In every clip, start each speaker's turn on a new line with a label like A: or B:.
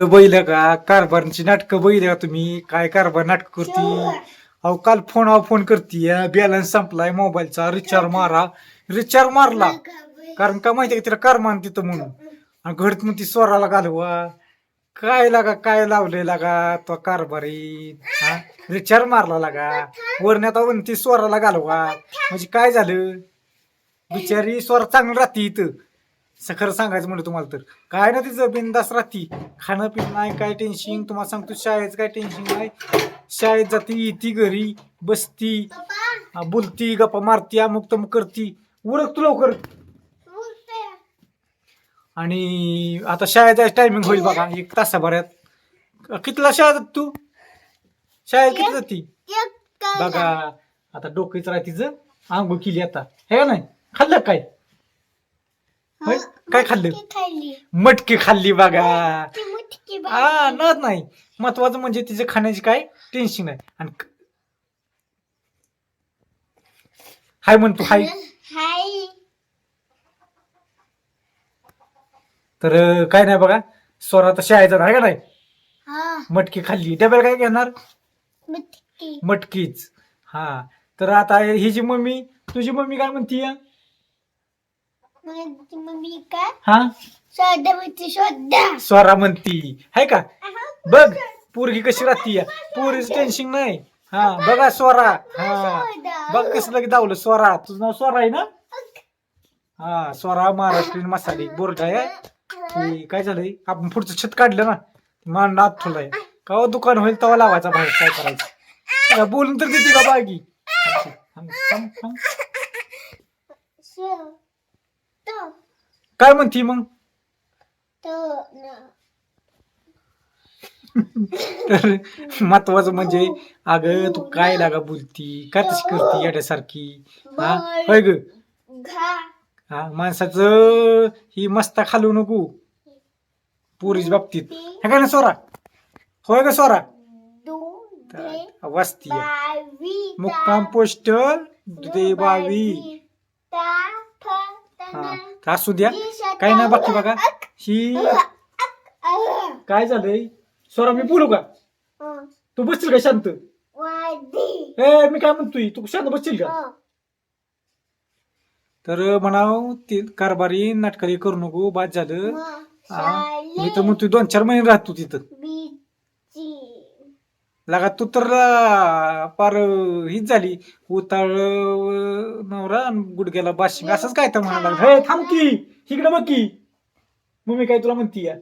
A: बैल का? कारभारची नाटकं बैल का तुम्ही? काय कारभार नाटक करती? अहो काल फोन अहो फोन करती बॅलन्स संपलाय मोबाईलचा रिचार्ज मारा. रिचार्ज मारला. कारण का माहिती का तिला कार मान तिथं म्हणून? आणि घडत मग ती स्वराला घालवा. काय लागा काय लावले लागा तो कारभारी? हा? रिचार्ज मारला लागा. वरण्यात ती स्वराला घालवा. म्हणजे काय झालं? बिचारी स्वर चांगलं राहते इथं. असं खरं सांगायचं म्हणलं तुम्हाला तर. काय ना तिचं बिंदास राहती. खाणं पिणं नाही काय टेन्शन तुम्हाला सांगतो शाळेचं काय टेन्शन नाही. शाळेत जाती येती घरी बसती हा, बोलती गप्पा मारती अमुक तमुक करती. उरक तू लवकर. आणि आता शाळेत जायचं टायमिंग होईल बघा एक तासाभरात. कितीला शाळेत जात तू? शाळेत किती जाती? बघा आता डोकंच राह तिचं आंघोळ केली आता. हे का नाही? खाल्लं काय? होय? काय खाल्लं?
B: खाल्ली.
A: मटकी खाल्ली बघा.
B: ती मुटकी
A: हा ना नाही. महत्वाचं म्हणजे तिचं खाण्याची काय टेन्शन नाही. आणि क- हाय म्हणतो हाय.
B: हाय.
A: तर अं, काय नाही बघा. स्वरा तर शाळेचा आहे का नाही?
B: हा.
A: मटकी खाल्ली. डब्याला काय घेणार?
B: मुटकी.
A: मटकीच. हा. तर आता ही जी मम्मी तुझी मम्मी काय म्हणतीय? हा? स्वरा म्हणती. हाय का? बघ पोरगी कशी राहती पोरीच टेन्शन नाही. हा बघा स्वरा. हा. बघ कसं लगे दावलं स्वरा तुझं नाव स्वरा आहे ना? हा स्वरा महाराष्ट्रीयन मसाले बोर्ड आहे. काय झालंय? आपण पुढचं छत काढलं ना. मान नाद ठेवलाय का दुकान होईल तेव्हा लावायचा बाहेर. काय करायचं? बोलून तर देते का बागी थांब, थांब, थांब.
B: शो तो
A: काय म्हणती मग?
B: तो ना.
A: तर महत्वाचं म्हणजे अगं तू काय लागा बोलती? का तशी करती येड्यासारखी? हा? होय ग? हा माणसाचं ही मस्ता खालू नको. पुरीच बाबतीत. हे काय ना सोरा? होय ग सोरा?
B: दो
A: वस्ती. मुक्काम पोस्ट दे बावी. हा. तर असू द्या? काय नाही बाकी बघा. ही काय झालंय? सोरा मी बोलू का? तू बसशील का शांत? ए मी काय म्हणतोय? तू शांत बसशील का? तर म्हणाव ते कारभारी नाटकारी करू नको बाद झालं. मी तर म्हणतोय दोन चार महिने राहतो तिथं. लगा तू तर पार हीच झाली. उताळ नवरा आणि गुडघ्याला बाशिंग असंच काय तर म्हणायला लागलं. हे थांब की इकडे बघ की. मम्मी काय तुला म्हणती या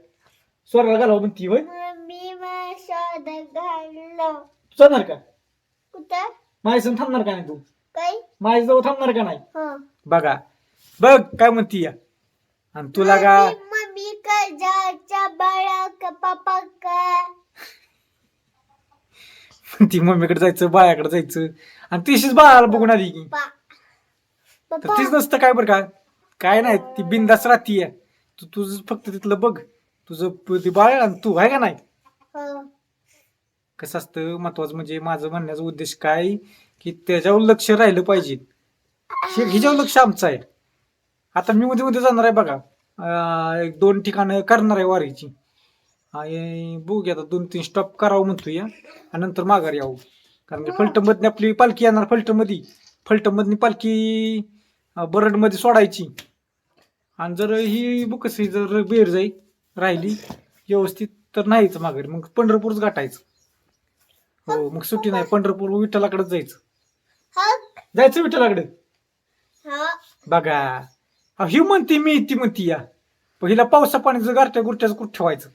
A: स्वराला घालावं म्हणती होय?
B: मला शोध घाललो.
A: तू जाणार का?
B: कुठं?
A: माझ्या थांबणार का नाही तू?
B: काय
A: माझ्या जवळ थांबणार का नाही?
B: हं.
A: बघा. बघ काय म्हणती या आणि तुला का
B: मम्मी- मम्मी का जायचा बाळा का पप्पा का?
A: ती मम्मीकडे जायचं बाळाकडे जायचं. आणि तिशीच बाळाला बघून आली की. तर तीच नसतं काय बरं का? काय नाही ती बिंदास राहतीये तू तुझं फक्त तिथलं बघ. तुझं ते बाळ आणि तू आहे का नाही?
B: हं.
A: कसं असतं महत्वाचं म्हणजे माझं म्हणण्याचा उद्देश काय? की त्याच्यावर लक्ष राहिलं पाहिजे. हिच्यावर लक्ष आमचं आहे. आता मी मध्ये मध्ये जाणार आहे बघा. एक दोन ठिकाणं करणार आहे वारीची. आणि बघू आता दोन तीन स्टॉप करावं म्हणतो या आणि नंतर माघारी यावं. कारण की फलटणमधनी आपली पालखी येणार फलटणमध्ये फलटणमधनी पालखी बरडमध्ये सोडायची. आणि जर ही बुकस ही जर बेर जाई राहिली व्यवस्थित तर नाहीच माघारी. मग पंढरपूरच गाठायचं. हो मग सुट्टी नाही. पंढरपूर विठ्ठलाकडेच जायचं. जायचं विठ्ठलाकडे. बघा. ही म्हणती मी ती म्हणती या. पहिला पावसा पाण्याचं गारट्या गुरट्याचं कुठं ठेवायचं?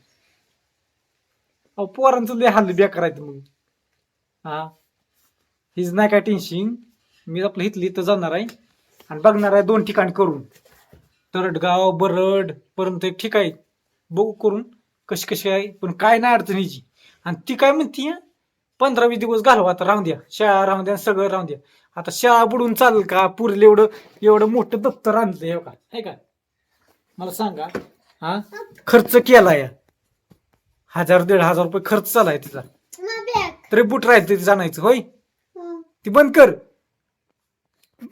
A: अहो पोरांचं लय हाल बेकार आहेत मग. हा? हीच नाही काय टेन्शन मी आपलं इथलं इथं जाणार आहे. आणि बघणार आहे दोन ठिकाण करून. तरडगाव बरड परंतु एक ठीक आहे. बघू करून कशी कशी आहे. पण काय नाही अडचण हिची. आणि ती काय म्हणती पंधरा वीस दिवस घालवा आता राहून द्या. शाळा राहून द्या सगळं राहून द्या. आता शाळा बुडून चालेल का? पुरेल एवढं एवढं मोठं दप्तर आणलं हे हो का? आहे का? मला सांगा हा? खर्च केला या हजार दीड हजार रुपये खर्च चालाय तिचा. तरी बुट राहायचं तिथे जाणायचं होय?
B: हं.
A: ती बंद कर.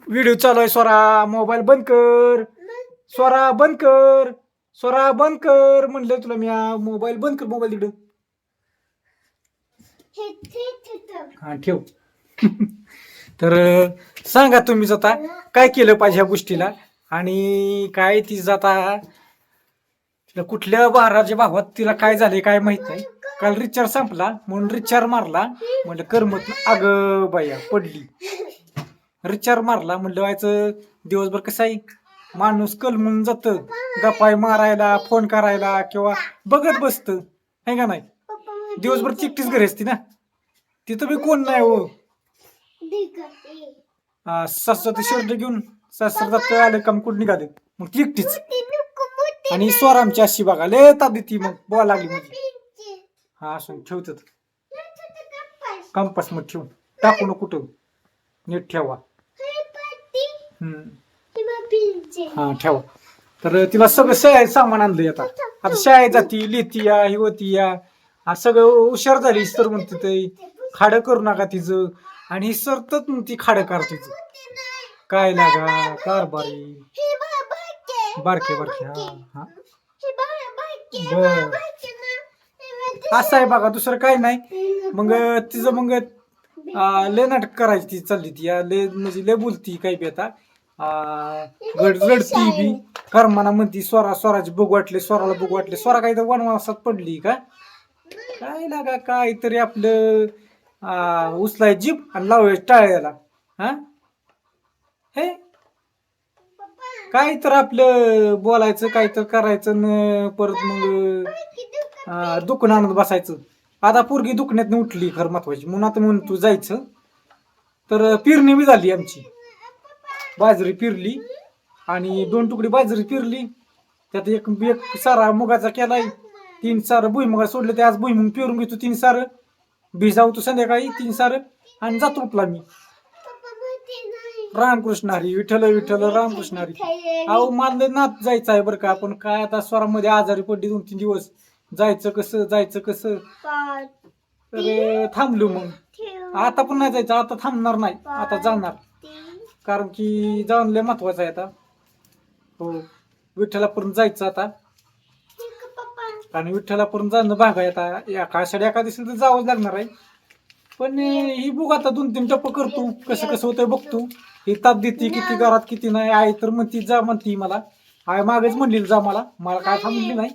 A: व्हिडिओ चालू आहे स्वरा मोबाईल बंद कर. स्वरा बंद कर. स्वरा बंद कर म्हणलं तुला मी मोबाईल बंद कर मोबाईल तिकडं.
B: हे.
A: हा ठेव. तर सांगा तुम्हीच आता काय केलं पाहिजे ह्या गोष्टीला? आणि काय ती जाता? तिला कुठल्या बहाराच्या भावात तिला काय झाले काय माहीत नाही. काल रिचार्ज संपला म्हणून रिचार्ज मारला. म्हणलं करमत अग बाया पडली. रिचार्ज मारला म्हणलं व्हायचं दिवसभर कसं आहे? माणूस कलमून जात. गपाय मारायला फोन करायला किंवा बघत बसत. आहे का नाही? दिवसभर चिकटीच घरी असती ना? तिथं बी कोण नाही हो.
B: ठीक
A: सासरा ते शर्ट घेऊन सासरा आलं काम कुठं निघाले. मग चिकटीच एकटीच
B: मोठी नको, मोठी
A: आणि स्वर आमची अशी बघा लय ताप मग बोला लागली म्हणजे. हा असून ठेवतात
B: हे कंपास.
A: मग ठेवून. टाकू नको कुठं. नीट ठेवा.
B: हा
A: ठेवा. तर तिला सगळं शाळेत सामान आणलं येतात आता शाळेत जाती लिहिती या हिवती या हा सगळं हुशार झाली सर म्हणते ते. खाडं करू नका तिचं. आणि ही सरतच ती खाडं कर तिचं. काय लागा कारभारी.
B: बारके.
A: बारके हा हा. बर. असं आहे बघा दुसरं काय नाही. मग तिचं मग लय नाटक करायची ती चालली ती या लय म्हणजे लय बोलती काही बी आता. गड रडती बी. कर्माना म्हणती स्वरा स्वराची बघू वाटले स्वराला बघू वाटले. स्वरा काही तर वनवासात पडली का? काय लागा काय तरी आपलं उचलाय जीप आणि लावूया टाळ्याला. हा? हे? काय तर आपलं बोलायचं काय तर करायचं न परत मग दुखणं आणत बसायचं. आता पोरगी दुखण्यात उठली खरं महत्वाची. म्हणून आता म्हणून तू जायचं. तर पेरणी बी झाली आमची. बाजरी पिरली आणि दोन तुकडी बाजरी पिरली. त्यात एक एक सारा मुगाचा केलाय तीन सार भुईमुगा सोडले ते आज भुईमुग पिरून घेतो तीन सार. भिजावतो संध्याकाळी तीन सार. आणि जातो उपला मी. रामकृष्ण हरी विठ्ठल विठ्ठल रामकृष्ण हरी. अहो मला नात जायचं आहे बरं का पण काय आता स्वरामध्ये आजारी पडली दोन तीन दिवस. जायचं कसं जायचं कसं? तर थांबलो मग. आता पण नाही जायचं आता थांबणार नाही. आता जाणार. कारण की जाऊन लय महत्वाचं आहे आता. हो विठ्ठलापर्यंत जायचं आता. आणि विठ्ठलापर्यंत जाणं भाग आहे आता. एका आषाढी एका दिवशी तर जावंच लागणार आहे. पण ही बुक आता दोन तीन टप्प करतो. कसं कसं होतंय बघतो. ही ताप देते किती घरात किती नाही. आई तर म्हणती जा म्हणती मला. आई मागेच म्हणली जा मला. मला काय थांबली नाही.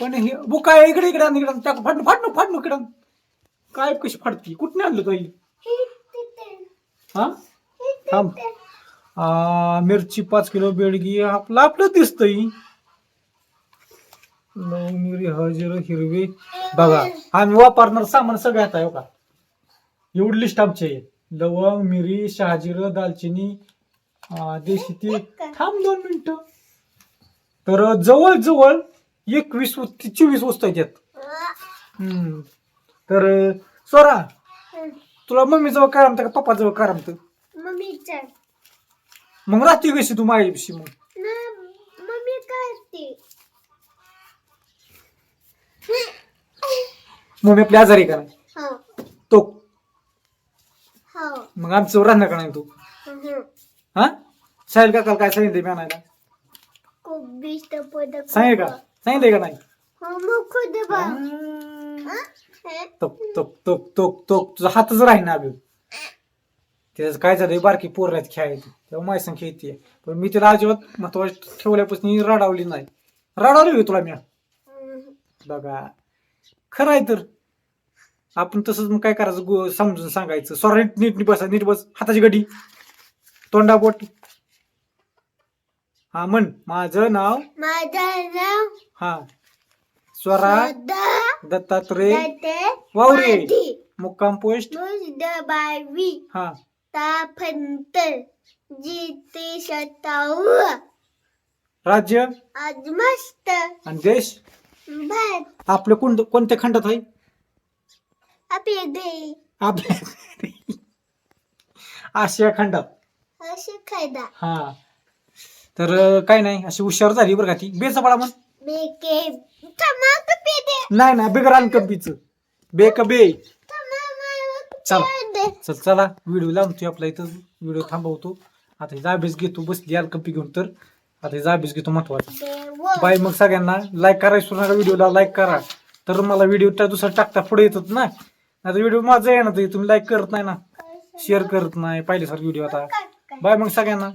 A: पण हे बुक आहे इकडे इकडे आण, इकडे. आण. टाक फाडणं फाडणं फाडणं इकडे. आण. काय कशी फाडती? कुठने आणलं तो हा? थांब. आ, मिरची पाच किलो बेडगी. आपलं आपलं दिसतंय. लवंग मिरी हळदीर हिरवे. बघा आम्ही वापरणार सामान सगळ्यात आहे हो का? एवढी लिस्ट आमची आहे लवंग मिरी शहाजीर दालचिनी देशी ती थांब दोन मिनिटं तर जवळ जवळ एकवीस चोवीस वस्तू आहेत यात हम्म. तर स्वरा
B: हं.
A: तुला मम्मी जवळ काय म्हणतं का पप्पा जवळ काय म्हणतं. मग रात्री कशी तू माझ्याविषयी मग
B: ना, मम्मी करते.
A: मम्मी आपली आजारी आहे का नाही
B: हो,
A: तो. मग आमचं राहणार का नाही तू?
B: हं.
A: हा साहिल काकाला काय सांगितलं मी आणायला?
B: बिस्त पदक.
A: सांगितलं का? सांगितलंय का नाही?
B: हो. हं? हे?
A: तोक तोक तोक तोक तोक तुझा हातच राही ना अभि त्याचं काय झालंय? बारकी पोर आहेत खेळायची तेव्हा माझी संख्या येते पण मी तिला अजिबात महत्वाचं ठेवल्यापासून ही रडावली नाही. रडावली होती तुला मी.
B: हं.
A: बघा. खरं आहे तर. आपण तसंच मग काय करायचं? गो- समजून सांगायचं. सॉरी नीट नीट बसा नीट बस. हाताची गडी. तोंडा बोट. हा म्हण. माझं नाव?
B: माझं नाव?
A: हा. स्वरा
B: सदा
A: दत्तात्रय
B: दत्ते
A: वावरे. मुक्काम पोस्ट.
B: मुजदबावी
A: हा.
B: ताफंत जिते शताऊ.
A: राज्य?
B: आज मस्त
A: आणि देश? आपलं कोण कोणत्या खंडात आहे?
B: घरी
A: आपल्या आशिया खंडात
B: असे खायदा
A: हा. तर अं, काय नाही अशी हुशार झाली बरं का ती. बेचा पडा म्हण.
B: बेके
A: नाही ना बिगर अनकंपीच बे का बे. चला. चल चला. व्हिडिओ लावतोय आपला इथं. व्हिडिओ थांबवतो. आता हिचा अभ्यास घेतो बसली अनकंपी घेऊन तर. आता हिचा अभ्यास घेतो
B: महत्त्वाचा.
A: बाय मग सगळ्यांना लाईक करायचं नका. व्हिडिओला लाईक करा. तर मला व्हिडिओ त्या दुसरा टाकता पुढे येतात ना. आता व्हिडिओ माझा येणार तुम्ही लाईक करत नाही ना शेअर करत नाही पहिल्यासारखा व्हिडिओ आता. बाय मग सगळ्यांना.